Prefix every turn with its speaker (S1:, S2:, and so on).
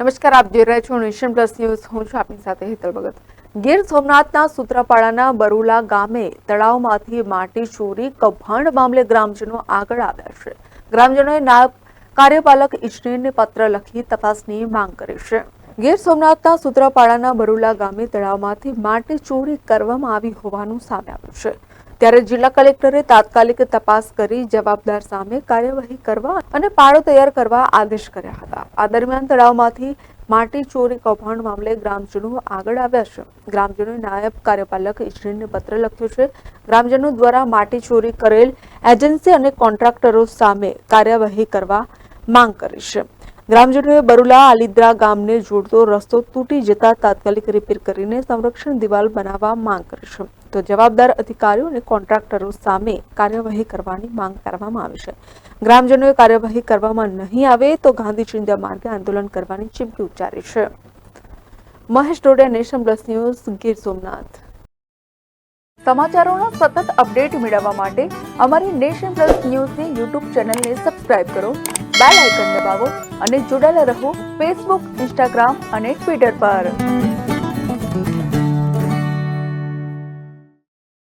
S1: નમસ્કાર, આપ જોઈ રહ્યા છો નેશન પ્લસ ન્યૂઝ. હું છું આપની સાથે હેતલ ભગત. ગીર સોમનાથના સૂત્રાપાડાના બરુલા ગામે તળાવમાંથી માટી ચોરી કૌભાંડ મામલે ગ્રામજનો આગળ આવ્યા છે. ગ્રામજનોએ નાયબ કાર્યપાલક ઇજનેરને પત્ર લખી તપાસની માંગ કરી છે. ગીર સોમનાથના સૂત્રાપાડાના બરુલા ગામે તળાવમાંથી માટી ચોરી કરવામાં આવી હોવાનું સામે આવ્યું છે. ત્યારે જિલ્લા કલેક્ટરે તાત્કાલિક તપાસ કરી જવાબદાર સામે કાર્યવાહી કરવા અને પાળો તૈયાર કરવા આદેશ કર્યા હતા. આ દરમિયાન તળાવમાંથી માટી ચોરી કૌભાંડ મામલે ગ્રામજનો આગળ આવ્યા છે. ગ્રામજનોએ નાયબ કાર્યપાલક ઇજનેરને પત્ર લખ્યો છે. ગ્રામજનો દ્વારા માટી ચોરી કરેલ એજન્સી અને કોન્ટ્રાક્ટરો સામે કાર્યવાહી કરવા માંગ કરી છે. ગ્રામજનોએ બરુલા આલિદ્રા ગામને જોડતો રસ્તો તૂટી જતા તાત્કાલિક રિપેર કરીને સંરક્ષણ દિવાલ બનાવવા માંગ કરી છે. તો જવાબદાર અધિકારીઓ અને કોન્ટ્રાક્ટરો સામે કાર્યવાહી કરવાની માંગ કરવામાં આવી છે. ગ્રામજનોએ કાર્યવાહી કરવામાં નહીં આવે તો ગાંધી ચિંધ્યા માર્ગે આંદોલન કરવાની ચીમકી ઉચ્ચારી છે. Mahesh Dodiya nation plus news, Gir Somnath. સમાચારોના સતત અપડેટ મેળવવા માટે અમારી નેશન પ્લસ ન્યૂઝની યુટ્યુબ ચેનલને સબસ્ક્રાઇબ કરો, બેલ આઇકન દબાવો અને જોડાયેલા રહો ફેસબુક, ઇન્સ્ટાગ્રામ અને ટ્વિટર પર.